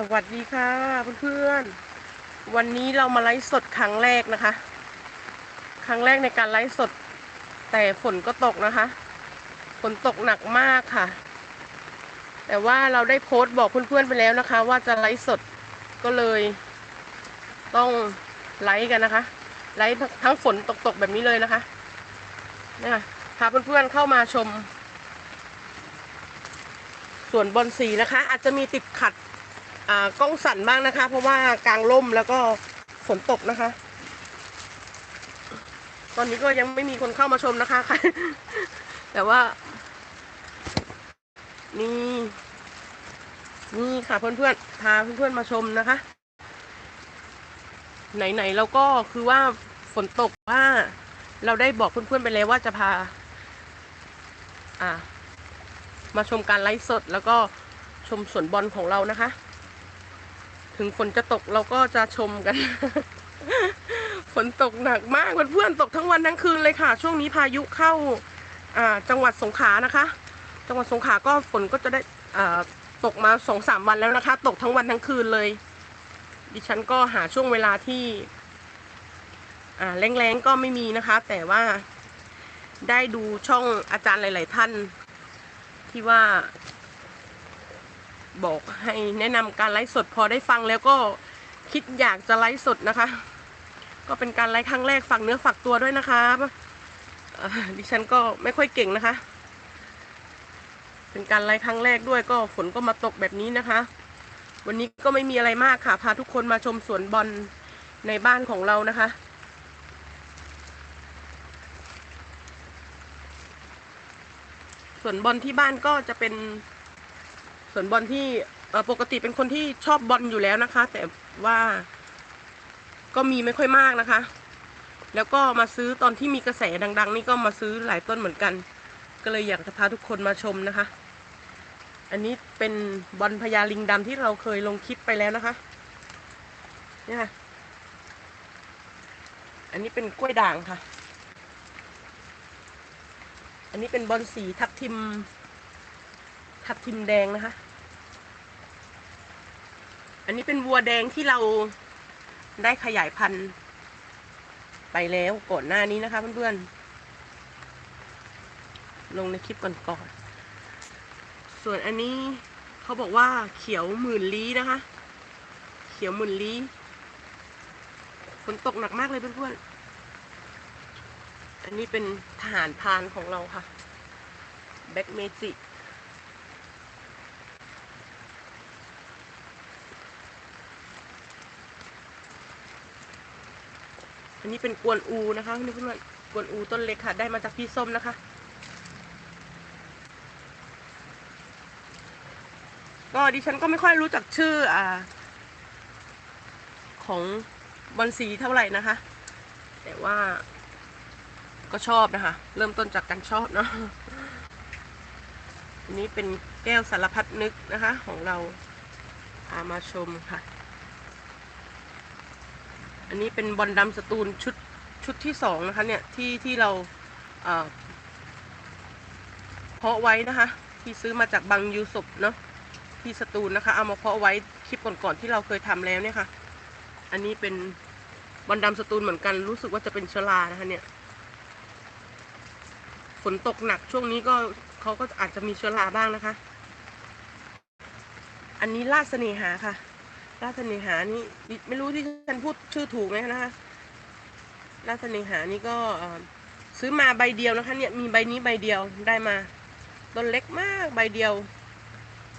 สวัสดีค่ะเพื่อนๆ วันนี้เรามาไลฟ์สดครั้งแรกนะคะ ครั้งแรกในการไลฟ์สด แต่ฝนก็ตกนะคะ ฝนตกหนักมากค่ะ แต่ว่าเราได้โพสต์บอกเพื่อนๆไปแล้วนะคะ ว่าจะไลฟ์สดก็เลย ต้องไลฟ์กันนะคะ ไลฟ์ทั้งฝนตกๆแบบนี้เลยนะคะเนี่ยค่ะพาเพื่อนๆเข้ามาชม ส่วนบอลสีนะคะ อาจจะมีติดขัด กล้องสั่นบ้างนะคะ เพราะว่ากลางร่มแล้วก็ฝนตกนะคะ ตอนนี้ก็ยังไม่มีคนเข้ามาชมนะคะแต่ว่า นี่ นี่ค่ะเพื่อนๆพาเพื่อนๆมาชมนะคะ ไหนๆเราก็คือว่าฝนตกว่า เราได้บอกเพื่อนๆไปแล้วว่าจะพา อ่า มาชมการไลฟ์สดแล้วก็ชมสวนบอลของเรานะคะ ถึงฝนจะตกเราก็จะชมกัน ฝนตกหนักมากเพื่อนๆตกทั้งวันทั้งคืนเลยค่ะ ช่วงนี้พายุเข้าอ่าจังหวัดสงขลานะคะ จังหวัดสงขลาก็ฝนก็จะได้อ่าตกมาสองสามวันแล้วนะคะ ตกทั้งวันทั้งคืนเลย ดิฉันก็หาช่วงเวลาที่อ่าแรงๆก็ไม่มีนะคะ แต่ว่าได้ดูช่องอาจารย์หลาย ๆ ท่าน ที่ว่า บอกให้แนะนำการไลฟ์สดพอได้ฟังแล้วก็คิดอยากจะไลฟ์สดนะคะ ก็เป็นการไลฟ์ครั้งแรกฝากเนื้อฝากตัวด้วยนะคะดิฉันก็ไม่ค่อยเก่งนะคะ เป็นการไลฟ์ครั้งแรกด้วยก็ฝนก็มาตกแบบนี้นะคะ วันนี้ก็ไม่มีอะไรมากค่ะ พาทุกคนมาชมสวนบอลในบ้านของเรานะคะส่วนบอลที่บ้านก็จะเป็น ส่วนบอลที่ปกติเป็นคนที่ชอบบอลอยู่แล้วนะคะ แต่ว่าก็มีไม่ค่อยมากนะคะ แล้วก็มาซื้อตอนที่มีกระแสดัง ๆ นี่ก็มาซื้อหลายต้นเหมือนกัน ก็เลยอยากจะพาทุกคนมาชมนะคะ อันนี้เป็นบอลพญาลิงดำที่เราเคยลงคลิปไปแล้วนะคะนี่ค่ะ อันนี้เป็นกล้วยด่างค่ะ อันนี้เป็นบอลสีทับทิม ทับทิมแดงนะคะ อันนี้เป็นวัวแดงที่เราได้ขยายพันธุ์ ไปแล้วก่อนหน้านี้นะคะเพื่อนๆ ลงในคลิปก่อนๆ ส่วนอันนี้เขาบอกว่าเขียวหมื่นลี้นะคะ เขียวหมื่นลี้ฝนตกหนักมากเลยเพื่อนๆ อันนี้เป็นทหารพานของเราค่ะ แบ็กเมจิ อันนี้เป็นกวนอูนะคะนี่เพื่อนๆกวนอูต้นเล็กค่ะ ได้มาจากพี่ส้มนะคะ ก็ดิฉันก็ไม่ค่อยรู้จักชื่ออ่า ของบอลสีเท่าไหร่นะคะ แต่ว่าก็ชอบนะคะ เริ่มต้นจากการชอบเนาะอันนี้เป็นแก้วสารพัดนึกนะคะ ของเราพามาชมค่ะ อันนี้เป็นบอลดำสตูลชุดชุดที่สองนะคะเนี่ยที่ที่เราเอ่อเพาะไว้นะคะ ที่ซื้อมาจากบางยูสุปเนาะที่สตูลนะคะ เอามาเพาะไว้คลิปก่อนๆที่เราเคยทำแล้วเนี่ยค่ะ อันนี้เป็นบอลดำสตูลเหมือนกันรู้สึกว่าจะเป็นชอรานะคะเนี่ยฝนตกหนักช่วงนี้ก็เขาก็อาจจะมีเชื้อราบ้างนะคะ อันนี้ลาดเสน่หาค่ะ ลาดเน่หานี่ไม่รู้ที่ฉันพูดชื่อถูกไหมนะคะลาดเน่หานี่ก็ซื้อมาใบเดียวนะคะเนี่ยมีใบนี้ใบเดียวได้มาต้นเล็กมากใบเดียว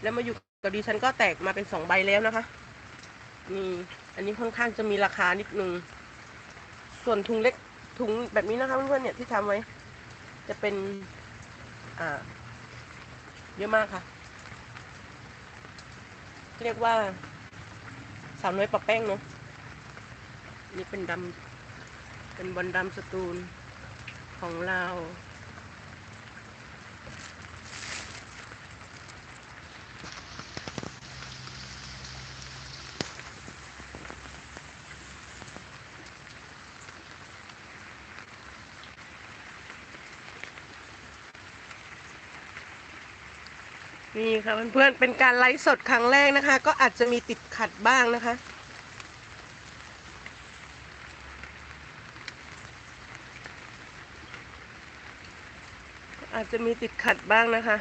แล้วมาอยู่กับดิฉันก็แตกมาเป็นสองใบแล้วนะคะนี่อันนี้ค่อนข้างจะมีราคานิดนึงส่วนถุงเล็กถุงแบบนี้นะคะเพื่อนๆเนี่ยที่ทำไว้ จะเป็นอ่าเยอะมากค่ะ เรียกว่า สาวน้อยปะแป้งเนาะนี่เป็นดำเป็นบอลดำสตูลของเรา นี่ค่ะเพื่อนๆเป็นการไลฟ์สดครั้งแรกนะคะ ก็อาจจะมีติดขัดบ้างนะคะอาจจะมีติดขัดบ้างนะคะ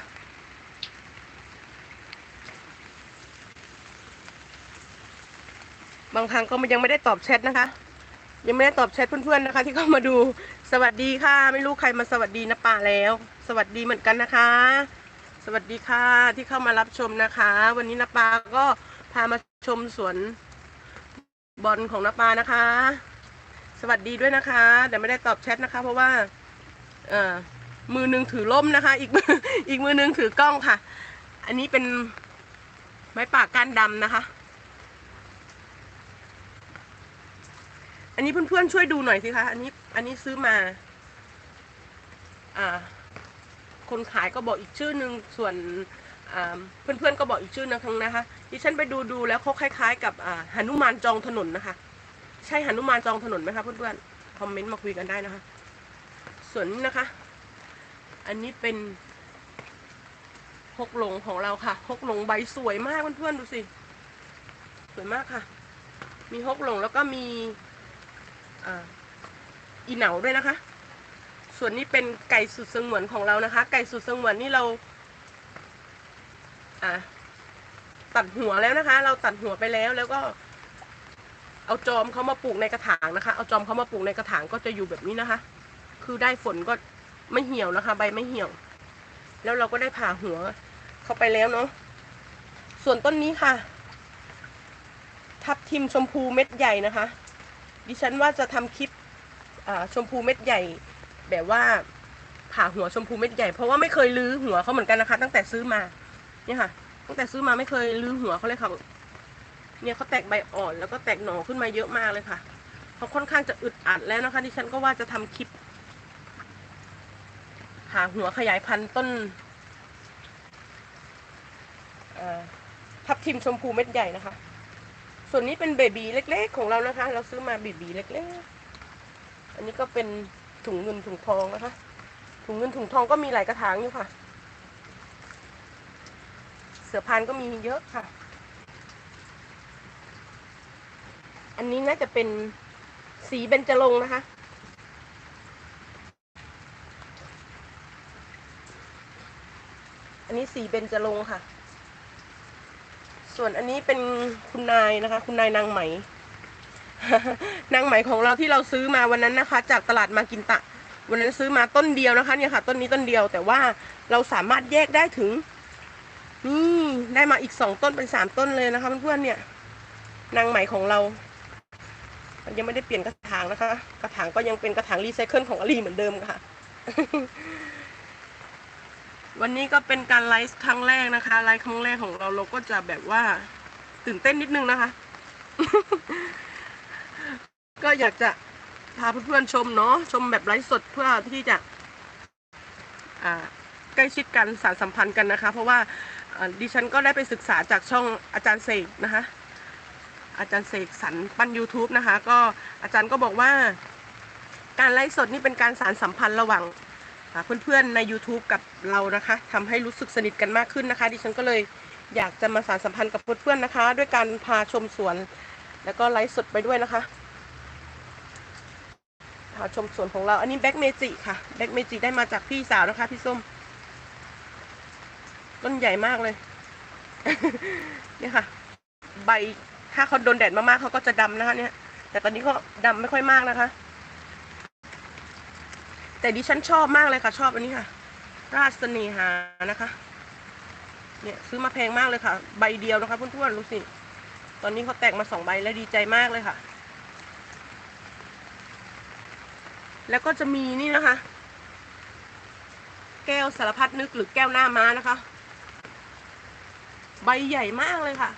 บางครั้งก็ยังไม่ได้ตอบแชทนะคะ ยังไม่ได้ตอบแชทเพื่อนๆนะคะ ที่เข้ามาดู สวัสดีค่ะ ไม่รู้ใครมาสวัสดีนะป่าแล้ว สวัสดีเหมือนกันนะคะ สวัสดีค่ะที่เข้ามารับชมนะคะ วันนี้นาปาก็พามาชมสวนบอลของนาปานะคะ สวัสดีด้วยนะคะ แต่ไม่ได้ตอบแชทนะคะ เพราะว่า เอ่อมือหนึ่งถือล่มนะคะ อีกมืออีกมือหนึ่งถือกล้องค่ะ อันนี้เป็นไม้ป่าก้านดำนะคะ อันนี้เพื่อนๆช่วยดูหน่อยสิคะอันนี้ อันนี้ซื้อมา อ่า คนขายก็บอกอีกชื่อหนึ่งส่วนเพื่อนๆก็บอกอีกชื่อนึงนะคะดิฉันไปดูดูแล้วเขาคล้าย ๆ กับอ่าหนุมานจองถนนนะคะ ใช่หนุมานจองถนนไหมคะเพื่อนๆคอมเมนต์มาคุยกันได้นะคะ ส่วนนี้นะคะ อันนี้เป็นฮกหลงของเราค่ะฮกหลงใบสวยมากเพื่อนๆดูสิสวยมากค่ะ มีฮกหลงแล้วก็มีอ,อีเหนาด้วยนะคะ ส่วนนี้เป็นไก่สุดสงวนของเรานะคะ ไก่สุดสงวนนี่เรา อ่าตัดหัวแล้วนะคะ เราตัดหัวไปแล้วแล้วก็ เอาจอมเขามาปลูกในกระถางนะคะ เอาจอมเขามาปลูกในกระถางก็จะอยู่แบบนี้นะคะ คือได้ฝนก็ไม่เหี่ยวนะคะ ใบไม่เหี่ยว แล้วเราก็ได้ผ่าหัวเข้าไปแล้วเนาะส่วนต้นนี้ค่ะ ทับทิมชมพูเม็ดใหญ่นะคะ ดิฉันว่าจะทำคลิปชมพูเม็ดใหญ่ แบบว่าผ่าหัวชมพูเม็ดใหญ่เพราะว่าไม่เคยลื้อหัวเขาเหมือนกันนะคะ ตั้งแต่ซื้อมา เนี่ยค่ะ ตั้งแต่ซื้อมาไม่เคยลื้อหัวเขาเลยค่ะ เนี่ยเขาแตกใบอ่อนแล้วก็แตกหน่อขึ้นมาเยอะมากเลยค่ะเขาค่อนข้างจะอึดอัดแล้วนะคะดิฉันก็ว่าจะทำคลิปหาหัวขยายพันธุ์ต้นทับทิมชมพูเม็ดใหญ่นะคะ ส่วนนี้เป็นเบบีเล็ก ๆ ของเรานะคะ เราซื้อมาเบบีเล็ก ๆ อันนี้ก็เป็น ถุงเงินถุงทองนะคะ ถุงเงินถุงทองก็มีหลายกระถางอยู่ค่ะ เสือพานก็มีเยอะค่ะ อันนี้น่าจะเป็นสีเบญจรงนะคะ อันนี้สีเบญจรงค่ะ ส่วนอันนี้เป็นคุณนายนะคะ คุณนายนางไหม นางไหมของเราที่เราซื้อมาวันนั้นนะคะ จากตลาดมากินตะ วันนั้นซื้อมาต้นเดียวนะคะ เนี่ยค่ะ ต้นนี้ต้นเดียวแต่ว่าเราสามารถแยกได้ถึงนี่ได้มาอีกสองต้นเป็นสามต้นเลยนะคะเพื่อนๆเนี่ย นางไหมของเรา มันยังไม่ได้เปลี่ยนกระถางนะคะ กระถางก็ยังเป็นกระถางรีไซเคิลของอลีเหมือนเดิมค่ะ วันนี้ก็เป็นการไลฟ์ครั้งแรกนะคะไลฟ์ครั้งแรกของเราเราก็จะแบบว่า ตื่นเต้นนิดนึงนะคะ ก็อยากจะพาเพื่อนๆชมเนาะชมแบบไลฟ์สดเพื่อที่จะใกล้ชิดกันสารสัมพันธ์กันนะคะ เพราะว่าดิฉันก็ได้ไปศึกษาจากช่องอาจารย์เสกนะคะ อาจารย์เสกสรรปั้น YouTube นะคะ ก็อาจารย์ก็บอกว่า การไลฟ์สดนี่เป็นการสารสัมพันธ์ระหว่างเพื่อนๆใน YouTube กับเรานะคะทำให้รู้สึกสนิทกันมากขึ้นนะคะ ดิฉันก็เลยอยากจะมาสารสัมพันธ์กับเพื่อนๆนะคะ ด้วยการพาชมสวน แล้วก็ไลฟ์สดไปด้วยนะคะ พาชมสวนของเรา อันนี้แบ็กเมจิค่ะ แบ็กเมจิได้มาจากพี่สาวนะคะ พี่ส้ม ต้นใหญ่มากเลย เนี่ยค่ะ ใบถ้าเขาโดนแดดมากๆเขาก็จะดำนะคะ เนี่ย แต่ตอนนี้ก็ดำไม่ค่อยมากนะคะ แต่ดิฉันชอบมากเลยค่ะ ชอบอันนี้ค่ะ ราชเสน่หานะคะ เนี่ยซื้อมาแพงมากเลยค่ะ ใบเดียวนะคะเพื่อนๆรู้สิ ตอนนี้เขาแตกมาสองใบแล้วดีใจมากเลยค่ะ แล้วก็จะมีนี่นะคะ แก้วสารพัดนึกหรือแก้วหน้าม้านะคะ ใบใหญ่มากเลยค่ะ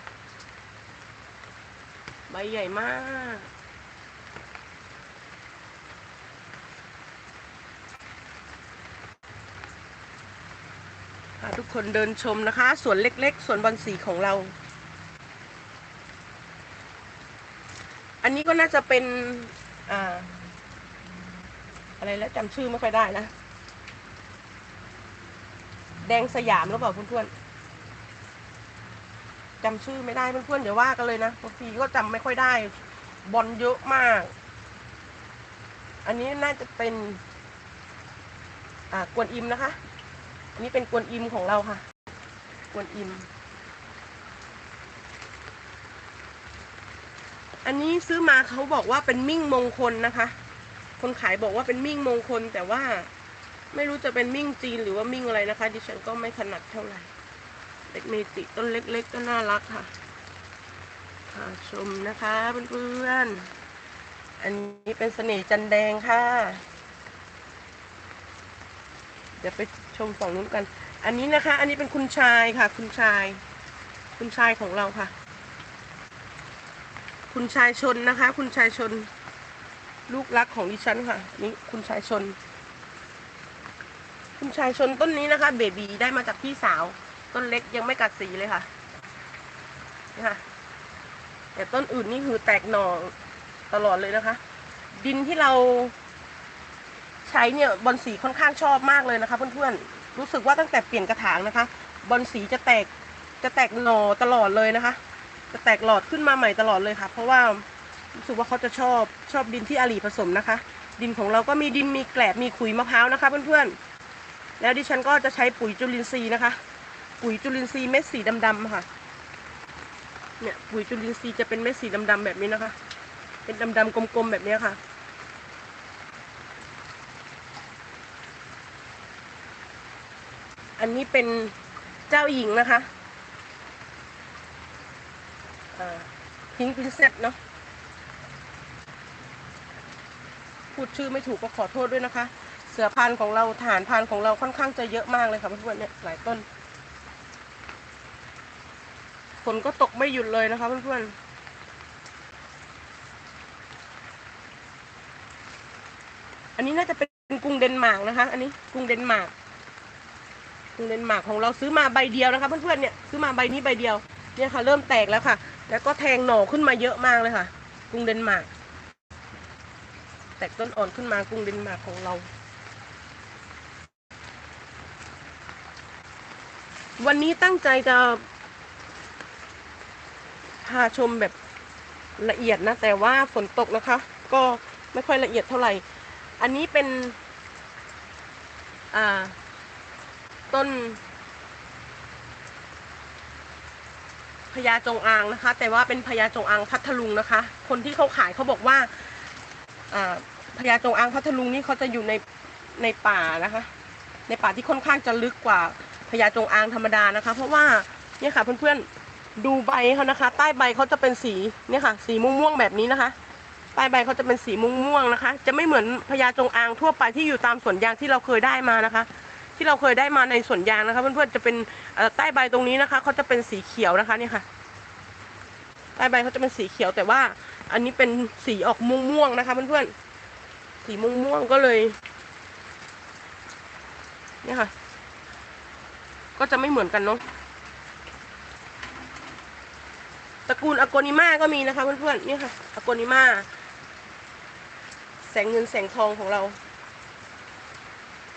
ใบใหญ่มาก ทุกคนเดินชมนะคะสวนเล็กๆสวนบอลสีของเรา อันนี้ก็น่าจะเป็นอ่า อะไรแล้วจำชื่อไม่ค่อยได้นะ แดงสยามหรือเปล่าเพื่อนๆจำชื่อไม่ได้เพื่อนๆเดี๋ยวว่ากันเลยนะบางทีก็จำไม่ค่อยได้ บอลเยอะมาก อันนี้น่าจะเป็น อ่ากวนอิมนะคะ อันนี้เป็นกวนอิมของเราค่ะ กวนอิม อันนี้ซื้อมาเขาบอกว่าเป็นมิ่งมงคลนะคะ คนขายบอกว่าเป็นมิ่งมงคล แต่ว่าไม่รู้จะเป็นมิ่งจีนหรือว่ามิ่งอะไรนะคะ ดิฉันก็ไม่ถนัดเท่าไหร่เล็กเมจิต้นเล็ก ๆ ก็น่ารักค่ะค่ะชมนะคะเพื่อนๆอันนี้เป็นเสน่ห์จันแดงค่ะเดี๋ยวไปชมฝั่งนู้นกัน อันนี้นะคะ อันนี้เป็นคุณชายค่ะ คุณชาย คุณชายของเราค่ะ คุณชายชนนะคะ คุณชายชน ลูกรักของดิฉันค่ะนนี่คุณชายชน คุณชายชนต้นนี้นะคะ เบบีได้มาจากพี่สาว ต้นเล็กยังไม่กัดสีเลยค่ะนี่ค่ะแต่ต้นอื่นนี่คือแตกหน่อตลอดเลยนะคะ ดินที่เราใช้เนี่ยบอลสีค่อนข้างชอบมากเลยนะคะเพื่อนๆรู้สึกว่าตั้งแต่เปลี่ยนกระถางนะคะ บอลสีจะแตกจะแตกหน่อตลอดเลยนะคะ จะแตกหลอดขึ้นมาใหม่ตลอดเลยค่ะ เพราะว่า รู้สึกว่าเขาจะชอบชอบดินที่อาลีผสมนะคะ ดินของเราก็มีดินมีแกลบมีขุยมะพร้าวนะคะเพื่อนๆแล้วดิฉันก็จะใช้ปุ๋ยจุลินทรีย์นะคะ ปุ๋ยจุลินทรีย์เม็ดสีดำๆค่ะเนี่ยปุ๋ยจุลินทรีย์จะเป็นเม็ดสีดำๆแบบนี้นะคะ เป็นดำๆกลมๆแบบนี้ค่ะอันนี้เป็นเจ้าหญิงนะคะพิงพินเซตเนาะ พูดชื่อไม่ถูกก็ขอโทษด้วยนะคะ เสือพันธุ์ของเราฐานพันธุ์ของเราค่อนข้างจะเยอะมากเลยค่ะเพื่อนๆเนี่ยหลายต้นฝนก็ตกไม่หยุดเลยนะคะเพื่อนๆอันนี้น่าจะเป็นกรุงเดนมาร์กนะคะ อันนี้กรุงเดนมาร์กกรุงเดนมาร์กของเราซื้อมาใบเดียวนะคะเพื่อนๆเนี่ยซื้อมาใบนี้ใบเดียวเนี่ยค่ะเริ่มแตกแล้วค่ะ แล้วก็แทงหน่อขึ้นมาเยอะมากเลยค่ะ กรุงเดนมาร์ก แตกต้นอ่อนขึ้นมากรุงเดนมาร์กของเรา วันนี้ตั้งใจจะพาชมแบบละเอียดนะ แต่ว่าฝนตกนะคะ ก็ไม่ค่อยละเอียดเท่าไหร่ อันนี้เป็น อ่า ต้นพญาจงอางนะคะ แต่ว่าเป็นพญาจงอางพัทลุงนะคะ คนที่เขาขายเขาบอกว่าอ่า พญาจงอางพัทลุงนี่เขาจะอยู่ในในป่านะคะ ในป่าที่ค่อนข้างจะลึกกว่าพญาจงอางธรรมดานะคะ เพราะว่าเนี่ยค่ะเพื่อนๆดูใบเขานะคะ ใต้ใบเขาจะเป็นสีเนี่ยค่ะ สีม่วงๆแบบนี้นะคะใต้ใบเขาจะเป็นสีม่วงๆนะคะ จะไม่เหมือนพญาจงอางทั่วไปที่อยู่ตามสวนยางที่เราเคยได้มานะคะ ที่เราเคยได้มาในสวนยางนะคะ เพื่อนๆจะเป็นใต้ใบตรงนี้นะคะเขาจะเป็นสีเขียวนะคะเนี่ยค่ะ ใต้ใบเขาจะเป็นสีเขียวแต่ว่า อันนี้เป็นสีออกม่วงๆนะคะเพื่อนๆ สีม่วงๆก็เลย เนี่ยค่ะ ก็จะไม่เหมือนกันเนาะ ตระกูลอโกนิมาก็มีนะคะเพื่อนๆ เนี่ยค่ะอโกนิมา แสงเงินแสงทองของเรา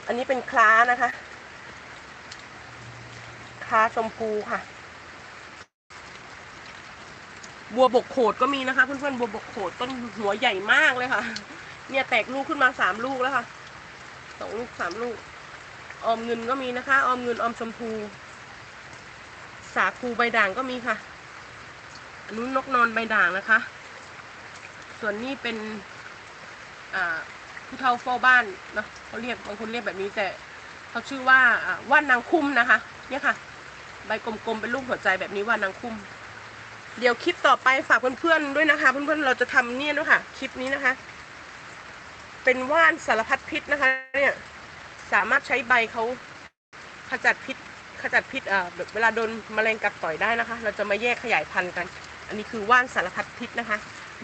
อันนี้เป็นคล้านะคะ คล้าชมพูค่ะ บัวบกโขดก็มีนะคะ เพื่อนๆบัวบกโขดต้นหัวใหญ่มากเลยค่ะ เนี่ยแตกลูกขึ้นมาสามลูกแล้วค่ะสองลูกสามลูก ออมเงินก็มีนะคะ ออมเงินออมชมพู สาคูใบด่างก็มีค่ะอันนู้นนกนอนใบด่างนะคะ ส่วนนี้เป็นผู้เฒ่าเฝ้าบ้านเนาะเขาเรียกบางคนเรียกแบบนี้แต่เขาชื่อว่าอ่าว่านนางคุ้มนะคะ เนี่ยค่ะ ใบกลมๆเป็นรูปหัวใจแบบนี้ว่านนางคุ้ม เดี๋ยวคลิปต่อไปฝากเพื่อนๆด้วยนะคะ เพื่อนๆเราจะทำเนี่ยด้วยค่ะคลิปนี้นะคะ เป็นว่านสารพัดพิษนะคะ เนี่ยสามารถใช้ใบเขาขจัดพิษขจัดพิษอ่าเวลาโดนแมลงกัดต่อยได้นะคะ เราจะมาแยกขยายพันธุ์กัน อันนี้คือว่านสารพัดพิษนะคะ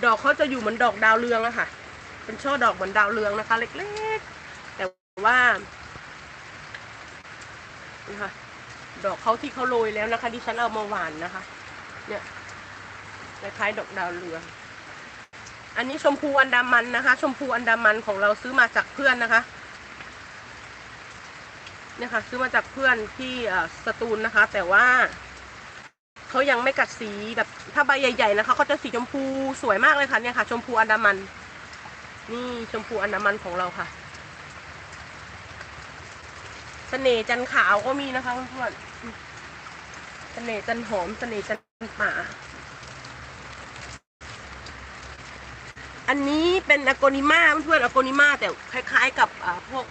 ดอกเขาจะอยู่เหมือนดอกดาวเรืองอะค่ะ เป็นช่อดอกเหมือนดาวเรืองนะคะ เล็กๆ แต่ว่านี่ค่ะดอกเขาที่เขาโรยแล้วนะคะที่ฉันเอามาหวานนะคะ เนี่ย คล้ายๆดอกดาวเรืองอันนี้ชมพูอันดามันนะคะ ชมพูอันดามันของเราซื้อมาจากเพื่อนนะคะเนี่ยค่ะซื้อมาจากเพื่อนที่อ่อสตูลนะคะ แต่ว่าเขายังไม่กัดสีแบบถ้าใบใหญ่ ๆ นะคะเขาจะสีชมพูสวยมากเลยค่ะเนี่ยค่ะ ชมพูอันดามัน นี่ชมพูอันดามันของเราค่ะเสน่จันขาวก็มีนะคะเพื่อนๆเสน่จันหอมเสน่จันป่า อันนี้เป็นอโกนิมาเพื่อนๆอโกนิมาแต่คล้ายๆ กับพวก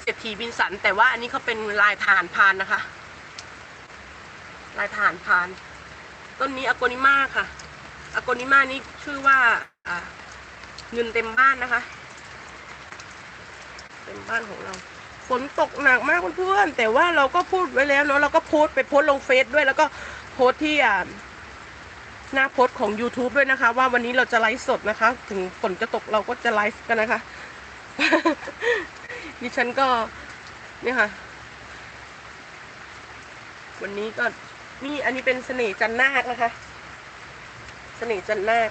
เศรษฐีบินสัน แต่ว่าอันนี้เขาเป็นลายฐานพานนะคะ ลายฐานพาน ต้นนี้อโกนิมาค่ะอโกนิมานี่ชื่อว่าเงินเต็มบ้านนะคะ เต็มบ้านของเราฝนตกหนักมากเพื่อนๆแต่ว่าเราก็พูดไว้แล้วเนาะเราก็โพสไปโพสลงเฟซด้วยแล้วก็โพสที่อ่า หน้าโพสต์ของ YouTube ด้วยนะคะ ว่าวันนี้เราจะไลฟ์สดนะคะ ถึงฝนจะตกเราก็จะไลฟ์กันนะคะดิฉันก็นี่ค่ะ วันนี้ก็นี่อันนี้เป็นเสน่ห์จันนาคนะคะ เสน่ห์จันนาค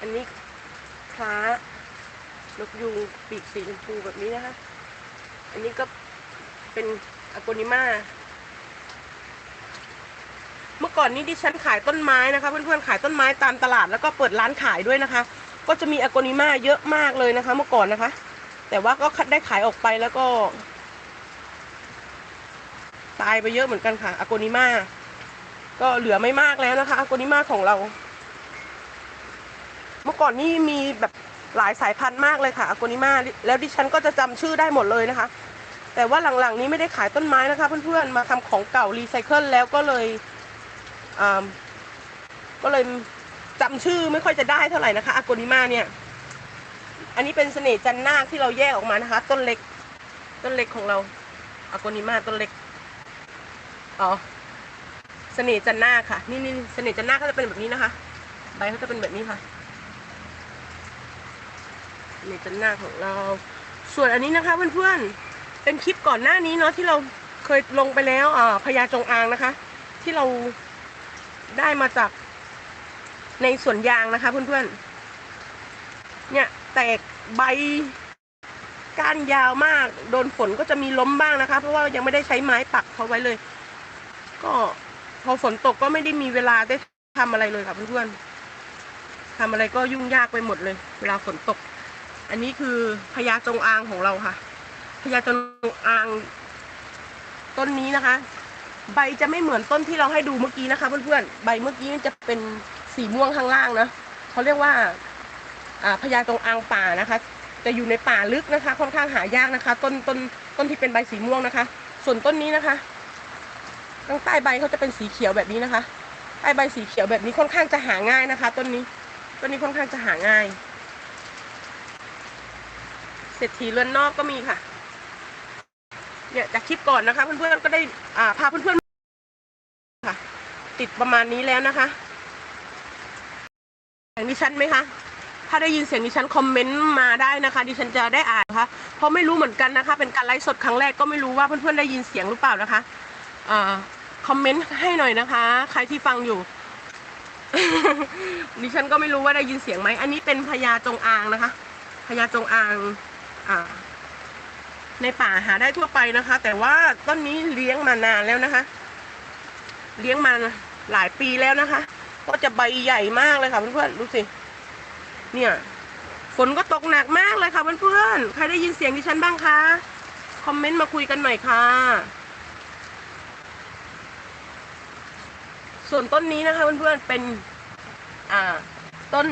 อันนี้คล้านกยูงปีกสีชมพูแบบนี้นะคะ อันนี้ก็เป็นอโกนิมา เมื่อก่อนนี้ดิฉันขายต้นไม้นะคะ เพื่อนๆขายต้นไม้ตามตลาดแล้วก็เปิดร้านขายด้วยนะคะ ก็จะมีอโกนิมาเยอะมากเลยนะคะ เมื่อก่อนนะคะ แต่ว่าก็ได้ขายออกไปแล้วก็ ตายไปเยอะเหมือนกันค่ะอโกนิมาก็เหลือไม่มากแล้วนะคะอโกนิมาของเรา เมื่อก่อนนี่มีแบบหลายสายพันธุ์มากเลยค่ะอโกนิมาแล้วดิฉันก็จะจำชื่อได้หมดเลยนะคะแต่ว่าหลังๆนี้ไม่ได้ขายต้นไม้นะคะ เพื่อนๆ มาทำของเก่ารีไซเคิลแล้วก็เลย ก็เลยจำชื่อไม่ค่อยจะได้เท่าไหร่นะคะอากนิมาเนี่ยอันนี้เป็นเสน่ห์จันนาคที่เราแยกออกมานะคะ ต้นเล็ก ต้นเล็กของเราอากนิมาต้นเล็กอ๋อเสน่ห์จันนาค่ะ นี่นี่เสน่ห์จันนาคเขาจะเป็นแบบนี้นะคะ ใบเขาจะเป็นแบบนี้ค่ะเสน่ห์จันนาของเรา ส่วนอันนี้นะคะเพื่อนๆเป็นคลิปก่อนหน้านี้เนาะที่เราเคยลงไปแล้วอ่าพญาจงอางนะคะ ที่เรา ได้มาจากในสวนยางนะคะเพื่อนๆ เนี่ยแตกใบก้านยาวมาก โดนฝนก็จะมีล้มบ้างนะคะ เพราะว่ายังไม่ได้ใช้ไม้ปักเขาไว้เลย ก็พอฝนตกก็ไม่ได้มีเวลาได้ทำอะไรเลยค่ะเพื่อนๆทำอะไรก็ยุ่งยากไปหมดเลย เวลาฝนตก อันนี้คือพญาจงอางของเราค่ะพญาจงอางต้นนี้นะคะ ใบจะไม่เหมือนต้นที่เราให้ดูเมื่อกี้นะคะเพื่อนๆ ใบเมื่อกี้มันจะเป็นสีม่วงข้างล่างนะเขาเรียกว่าพญาตรงอางป่านะคะ จะอยู่ในป่าลึกนะคะ ค่อนข้างหายากนะคะ ต้นต้นต้นที่เป็นใบสีม่วงนะคะ ส่วนต้นนี้นะคะข้างใต้ใบเขาจะเป็นสีเขียวแบบนี้นะคะใต้ใบสีเขียวแบบนี้ค่อนข้างจะหาง่ายนะคะ ต้นนี้ต้นนี้ค่อนข้างจะหาง่ายเศรษฐีเรือนนอกก็มีค่ะ เนี่ยจากคลิปก่อนนะคะ เพื่อนๆก็ได้อ่าพาเพื่อนๆค่ะ ติดประมาณนี้แล้วนะคะเสียงดิฉันไหมคะถ้าได้ยินเสียงดิฉันคอมเมนต์มาได้นะคะดิฉันจะได้อ่านนะคะเพราะไม่รู้เหมือนกันนะคะ เป็นการไลฟ์สดครั้งแรกก็ไม่รู้ว่าเพื่อนๆได้ยินเสียงหรือเปล่านะคะอ่าคอมเมนต์ให้หน่อยนะคะ ใครที่ฟังอยู่ดิฉันก็ไม่รู้ว่าได้ยินเสียงไหม อันนี้เป็นพญาจงอางนะคะ พญาจงอาง อ่า ในป่าหาได้ทั่วไปนะคะ แต่ว่าต้นนี้เลี้ยงมานานแล้วนะคะ เลี้ยงมาหลายปีแล้วนะคะ ก็จะใบใหญ่มากเลยค่ะเพื่อนๆดูสิ เนี่ย ฝนก็ตกหนักมากเลยค่ะเพื่อนๆใครได้ยินเสียงดิฉันบ้างคะคอมเมนต์มาคุยกันหน่อยค่ะ ส่วนต้นนี้นะคะเพื่อนๆเป็นอ่าต้น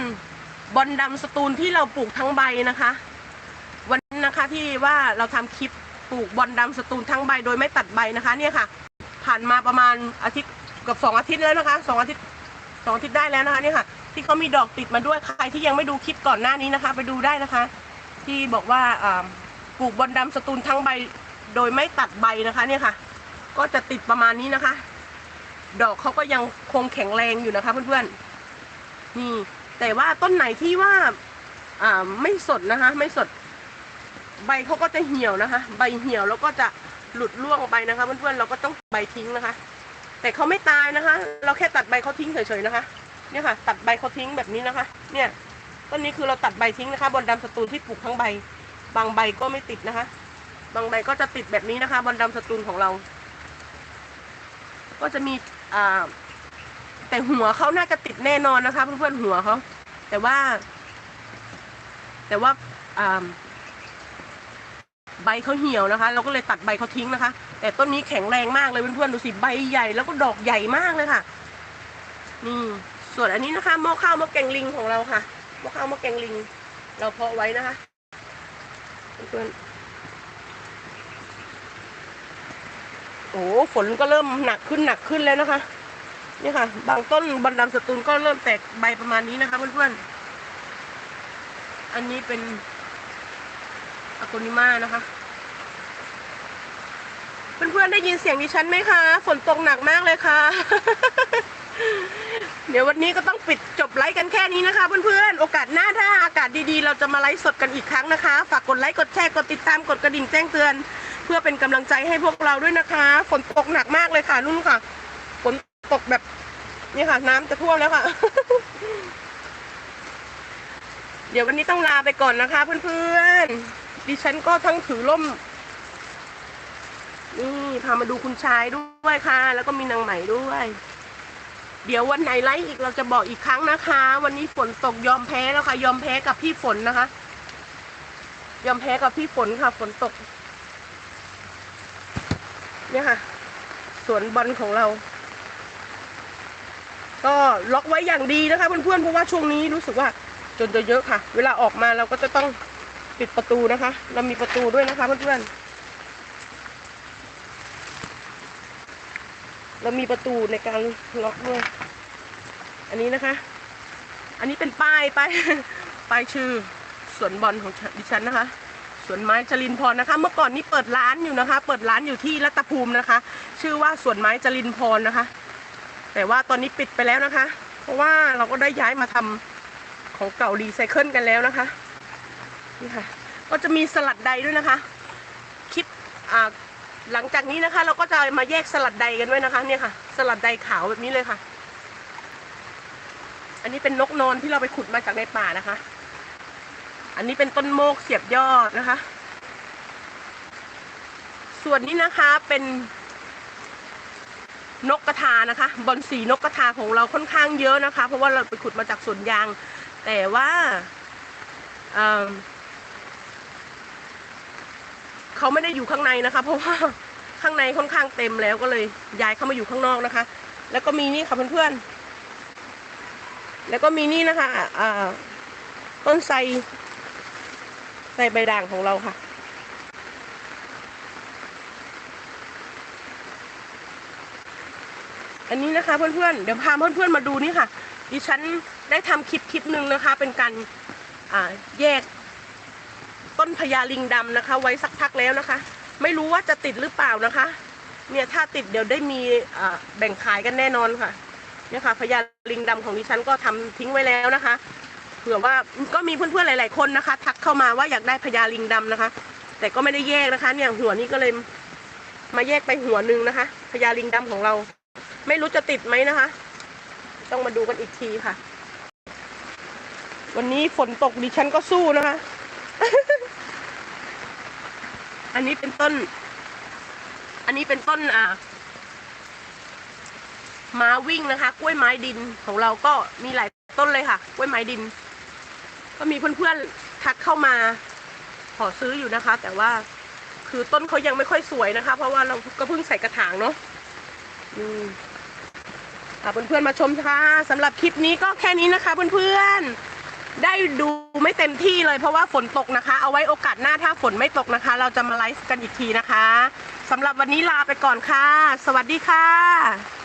บอลดำสตูลที่เราปลูกทั้งใบนะคะ นะคะที่ว่าเราทำคลิปปลูกบอลดำสตูลทั้งใบโดยไม่ตัดใบนะคะเนี่ยค่ะ ผ่านมาประมาณอาทิตย์กับสองอาทิตย์แล้วนะคะสองอาทิตย์สองอาทิตย์ได้แล้วนะคะเนี่ยค่ะ ที่เขามีดอกติดมาด้วยใครที่ยังไม่ดูคลิปก่อนหน้านี้นะคะ ไปดูได้นะคะ ที่บอกว่าปลูกบอลดำสตูลทั้งใบโดยไม่ตัดใบนะคะเนี่ยค่ะ ก็จะติดประมาณนี้นะคะ ดอกเขาก็ยังคงแข็งแรงอยู่นะคะ เพื่อนๆนี่แต่ว่าต้นไหนที่ว่าอ่าไม่สดนะคะ ไม่สด ใบเขาก็จะเหี่ยวนะคะ ใบเหี่ยวแล้วก็จะหลุดร่วงไปนะคะ เพื่อนๆเราก็ต้องใบทิ้งนะคะ แต่เขาไม่ตายนะคะ เราแค่ตัดใบเขาทิ้งเฉยๆนะคะ เนี่ยค่ะ ตัดใบเขาทิ้งแบบนี้นะคะ เนี่ยต้นนี้คือเราตัดใบทิ้งนะคะ บนดำสตูลที่ปลูกทั้งใบ บางใบก็ไม่ติดนะคะ บางใบก็จะติดแบบนี้นะคะบอลดำสตูลของเรา ก็จะมีอ่าแต่หัวเขาน่าจะติดแน่นอนนะคะ เพื่อนๆหัวเขาแต่ว่า แต่ว่าอ่า ใบเขาเหี่ยวนะคะ เราก็เลยตัดใบเขาทิ้งนะคะ แต่ต้นนี้แข็งแรงมากเลยเพื่อนๆดูสิใบใหญ่แล้วก็ดอกใหญ่มากเลยค่ะนี่ส่วนอันนี้นะคะหม้อข้าวหม้อแกงลิงของเราค่ะหม้อข้าวหม้อแกงลิง เราเพาะไว้นะคะเพื่อนโอ้ฝนก็เริ่มหนักขึ้นหนักขึ้นแล้วนะคะนี่ค่ะ บางต้นบรรดำสตูลก็เริ่มแตกใบประมาณนี้นะคะเพื่อนๆอันนี้เป็น อะโกนิมานะคะ เพื่อนๆได้ยินเสียงดิฉันไหมคะ ฝนตกหนักมากเลยค่ะ เดี๋ยววันนี้ก็ต้องปิดจบไลฟ์กันแค่นี้นะคะ เพื่อนๆ โอกาสหน้าถ้าอากาศดีๆ เราจะมาไลฟ์สดกันอีกครั้งนะคะ ฝากกดไลค์ กดแชร์ กดติดตาม กดกระดิ่งแจ้งเตือน เพื่อเป็นกำลังใจให้พวกเราด้วยนะคะ ฝนตกหนักมากเลยค่ะนุ่นค่ะ ฝนตกแบบนี่ค่ะ น้ำจะท่วมแล้วค่ะเดี๋ยววันนี้ต้องลาไปก่อนนะคะเพื่อนๆ ดิฉันก็ทั้งถือร่ม นี่พามาดูคุณชายด้วยค่ะ แล้วก็มีนางใหม่ด้วย เดี๋ยววันไหนไลฟ์อีกเราจะบอกอีกครั้งนะคะ วันนี้ฝนตกยอมแพ้แล้วค่ะ ยอมแพ้กับพี่ฝนนะคะ ยอมแพ้กับพี่ฝนค่ะ ฝนตก เนี่ยค่ะ สวนบอลของเรา ก็ล็อกไว้อย่างดีนะคะเพื่อนๆเพราะว่าช่วงนี้รู้สึกว่า จนจะเยอะค่ะ เวลาออกมาเราก็จะต้อง ปิดประตูนะคะ เรามีประตูด้วยนะคะเพื่อนๆเรามีประตูในการล็อกด้วย อันนี้นะคะ อันนี้เป็นป้ายป้ายป้ายชื่อสวนบอลของดิฉันนะคะสวนไม้จรินพรนะคะ เมื่อก่อนนี้เปิดร้านอยู่นะคะ เปิดร้านอยู่ที่รัตภูมินะคะ ชื่อว่าสวนไม้จรินพรนะคะ แต่ว่าตอนนี้ปิดไปแล้วนะคะ เพราะว่าเราก็ได้ย้ายมาทำของเก่ารีไซเคิลกันแล้วนะคะ นี่ค่ะ ก็จะมีสลัดใดด้วยนะคะ คลิปหลังจากนี้นะคะ เราก็จะมาแยกสลัดใดกันด้วยนะคะ เนี่ยค่ะ สลัดใดขาวแบบนี้เลยค่ะ อันนี้เป็นนกนอนที่เราไปขุดมาจากในป่านะคะ อันนี้เป็นต้นโมกเสียบยอดนะคะ ส่วนนี้นะคะเป็นนกกระทานะคะ บอลสีนกกระทาของเราค่อนข้างเยอะนะคะ เพราะว่าเราไปขุดมาจากสวนยาง แต่ว่า เขาไม่ได้อยู่ข้างในนะคะ เพราะว่าข้างในค่อนข้างเต็มแล้วก็เลยย้ายเข้ามาอยู่ข้างนอกนะคะ แล้วก็มีนี่ค่ะเพื่อนๆแล้วก็มีนี่นะคะอ่าต้นไทรไทรใบด่างของเราค่ะอันนี้นะคะเพื่อนๆ เดี๋ยวพาเพื่อนๆมาดูนี่ค่ะ ดิฉันได้ทำคลิปคลิปหนึ่งนะคะ เป็นการอ่าแยก ต้นพญาลิงดำนะคะ ไว้สักพักแล้วนะคะ ไม่รู้ว่าจะติดหรือเปล่านะคะ เนี่ยถ้าติดเดี๋ยวได้มีแบ่งขายกันแน่นอนค่ะเนี่ยค่ะพญาลิงดำของดิฉันก็ทำทิ้งไว้แล้วนะคะเผื่อว่าก็มีเพื่อนๆหลาย ๆคนนะคะ ทักเข้ามาว่าอยากได้พญาลิงดำนะคะ แต่ก็ไม่ได้แยกนะคะ เนี่ยหัวนี้ก็เลยมาแยกไปหัวหนึ่งนะคะพญาลิงดำของเรา ไม่รู้จะติดไหมนะคะ ต้องมาดูกันอีกทีค่ะ วันนี้ฝนตกดิฉันก็สู้นะคะ อันนี้เป็นต้น อันนี้เป็นต้นอ่าม้าวิ่งนะคะ กล้วยไม้ดินของเราก็มีหลายต้นเลยค่ะ กล้วยไม้ดิน ก็มีเพื่อนๆทักเข้ามาขอซื้ออยู่นะคะ แต่ว่าคือต้นเขายังไม่ค่อยสวยนะคะ เพราะว่าเราก็เพิ่งใส่กระถางเนาะอืมอะเพื่อนๆมาชมค่ะสำหรับคลิปนี้ก็แค่นี้นะคะเพื่อนๆ ได้ดูไม่เต็มที่เลยเพราะว่าฝนตกนะคะ เอาไว้โอกาสหน้าถ้าฝนไม่ตกนะคะ เราจะมาไลฟ์กันอีกทีนะคะสำหรับวันนี้ลาไปก่อนค่ะ สวัสดีค่ะ